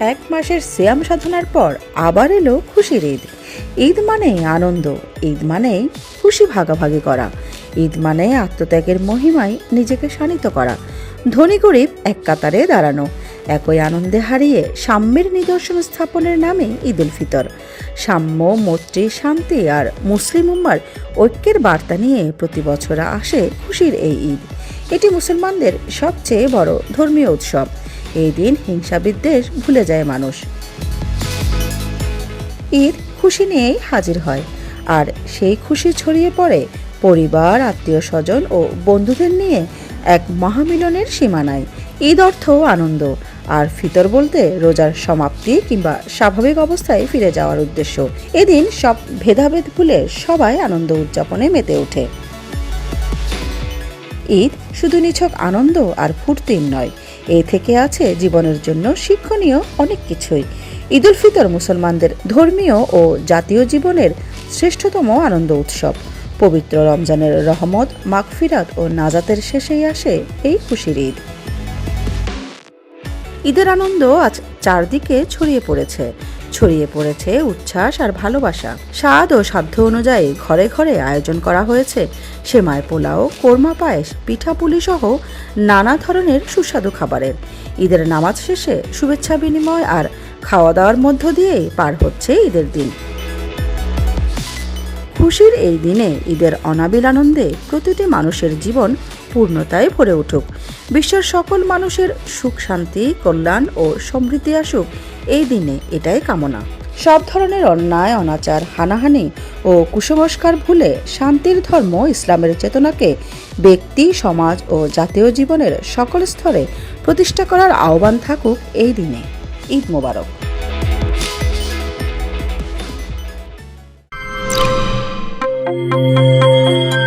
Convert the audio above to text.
এক মাসের সিয়াম সাধনার পর আবার এলো খুশির ঈদ। ঈদ মানে আনন্দ, ঈদ মানে খুশি ভাগাভাগি করা। ঈদ মানে আত্মত্যাগের মহিমায় নিজেকে শানিত করা। ধনী গরিব এক কাতারে দাঁড়ানো। একই আনন্দে হারিয়ে সাম্যের নিদর্শন স্থাপনের নামে ঈদ উল ফিতর। সাম্য, মৈত্রী, শান্তি আর মুসলিম উম্মার ঐক্যের বার্তা নিয়ে প্রতি বছর আসে খুশির এই ঈদ। এটি মুসলমানদের সবচেয়ে বড় ধর্মীয় উৎসব। এই দিন হিংসা বিদ্বেষ ভুলে যায় মানুষ। ঈদ খুশি নিয়েই হাজির হয়। আর সেই খুশি ছড়িয়ে পড়ে পরিবার আত্মীয় স্বজন ও বন্ধুদের নিয়ে এক মহামিলনের সীমানায়। ঈদ অর্থ আনন্দ। আর ফিতর বলতে রোজার সমাপ্তি কিংবা স্বাভাবিক অবস্থায় ফিরে যাওয়ার উদ্দেশ্য। এদিন সব ভেদাভেদ ভুলে সবাই আনন্দ উদযাপনে মেতে ওঠে। ঈদ শুধু নিছক আনন্দ আর ফুর্তির নয় এ থেকে আছে জীবনের জন্য শিক্ষণীয় অনেক কিছুই। ঈদ উল ফিতর মুসলমানদের ধর্মীয় ও জাতীয় জীবনের শ্রেষ্ঠতম আনন্দ উৎসব। পবিত্র রমজানের রহমত, মাগফিরাত ও নাজাতের শেষেই আসে এই খুশির ঈদ। ঈদের আনন্দ আজ চারদিকে ছড়িয়ে পড়েছে। ছড়িয়ে পড়েছে উচ্ছ্বাস আর ভালোবাসা। স্বাদ ও সাধ্য অনুযায়ী ঘরে ঘরে আয়োজন করা হয়েছে সেমাই পোলাও, কোরমা পায়েস পিঠাপুলি সহ নানা ধরনের সুস্বাদু খাবারের ঈদের নামাজ শেষে শুভেচ্ছা বিনিময় আর খাওয়া দাওয়ার মধ্য দিয়েই পার হচ্ছে ঈদের দিন। খুশির এই দিনে ঈদের অনাবিল আনন্দে প্রতিটি মানুষের জীবন পূর্ণতায় ভরে উঠুক। বিশ্বের সকল মানুষের সুখ, শান্তি, কল্যাণ ও সমৃদ্ধি আসুক। এই দিনে এটাই কামনা। সব ধরনের অন্যায়, অনাচার, হানাহানি ও কুসংস্কার ভুলে শান্তির ধর্ম, ইসলামের চেতনাকে ব্যক্তি, সমাজ ও জাতীয় জীবনের সকল স্তরে প্রতিষ্ঠা করার আহ্বান থাকুক এই দিনে। ঈদ মোবারক। Música